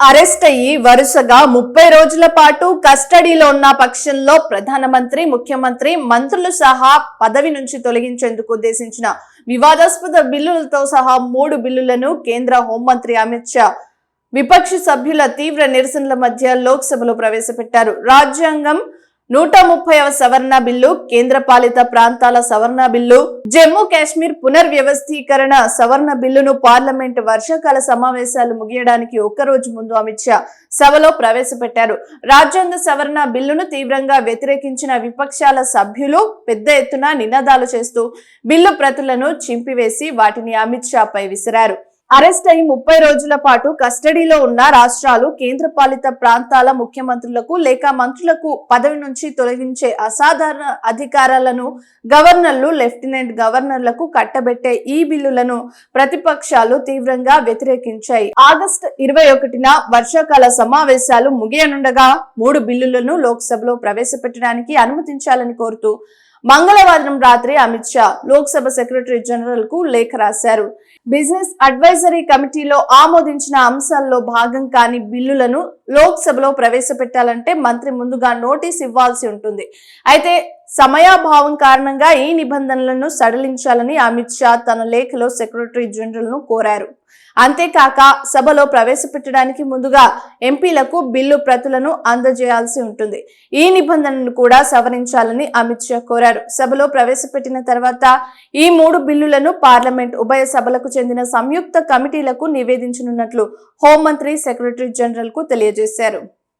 Arrest అయ్యి వరుసగా ముప్పై రోజుల పాటు కస్టడీలో ఉన్న పక్షంలో ప్రధానమంత్రి ముఖ్యమంత్రి మంత్రులు సహా పదవి నుంచి తొలగించేందుకు ఉద్దేశించిన వివాదాస్పద బిల్లులతో సహా మూడు బిల్లులను కేంద్ర హోంమంత్రి అమిత్ షా విపక్ష సభ్యుల తీవ్ర నిరసనల మధ్య లోక్సభలో ప్రవేశపెట్టారు. రాజ్యాంగం నూట ముప్పైవ సవరణ బిల్లు కేంద్ర పాలిత ప్రాంతాల సవరణ బిల్లు జమ్మూ కాశ్మీర్ పునర్వ్యవస్థీకరణ సవరణ బిల్లును పార్లమెంట్ వర్షాకాల సమావేశాలు ముగియడానికి ఒక్కరోజు ముందు అమిత్ షా సభలో ప్రవేశపెట్టారు. రాజ్యాంగ సవరణ బిల్లును తీవ్రంగా వ్యతిరేకించిన విపక్షాల సభ్యులు పెద్ద ఎత్తున నినాదాలు చేస్తూ బిల్లు ప్రతులను చింపివేసి వాటిని అమిత్ షాపై విసిరారు. అరెస్ట్ అయి ముప్పై రోజుల పాటు కస్టడీలో ఉన్న రాష్ట్రాలు కేంద్ర పాలిత ప్రాంతాల ముఖ్యమంత్రులకు లేక మంత్రులకు పదవి నుంచి తొలగించే అసాధారణ అధికారాలను గవర్నర్లు లెఫ్టినెంట్ గవర్నర్లకు కట్టబెట్టే ఈ బిల్లులను ప్రతిపక్షాలు తీవ్రంగా వ్యతిరేకించాయి. ఆగస్టు ఇరవై ఒకటిన వర్షాకాల సమావేశాలు ముగియనుండగా మూడు బిల్లులను లోక్సభలో ప్రవేశపెట్టడానికి అనుమతించాలని కోరుతూ మంగళవారం రాత్రి అమిత్ షా లోక్సభ సెక్రటరీ జనరల్కు లేఖ రాశారు. బిజినెస్ అడ్వైజరీ కమిటీలో ఆమోదించిన అంశాల్లో భాగం కాని బిల్లులను లోక్సభలో ప్రవేశపెట్టాలంటే మంత్రి ముందుగా నోటీస్ ఇవ్వాల్సి ఉంటుంది. అయితే సమయాభావం కారణంగా ఈ నిబంధనలను సడలించాలని అమిత్ షా తన లేఖలో సెక్రటరీ జనరల్ను కోరారు. అంతేకాక సభలో ప్రవేశపెట్టడానికి ముందుగా ఎంపీలకు బిల్లు ప్రతులను అందజేయాల్సి ఉంటుంది. ఈ నిబంధనను కూడా సవరించాలని అమిత్ షా కోరారు. సభలో ప్రవేశపెట్టిన తర్వాత ఈ మూడు బిల్లులను పార్లమెంట్ ఉభయ సభలకు చెందిన సంయుక్త కమిటీలకు నివేదించనున్నట్లు హోంమంత్రి సెక్రటరీ జనరల్కు తెలియజేశారు.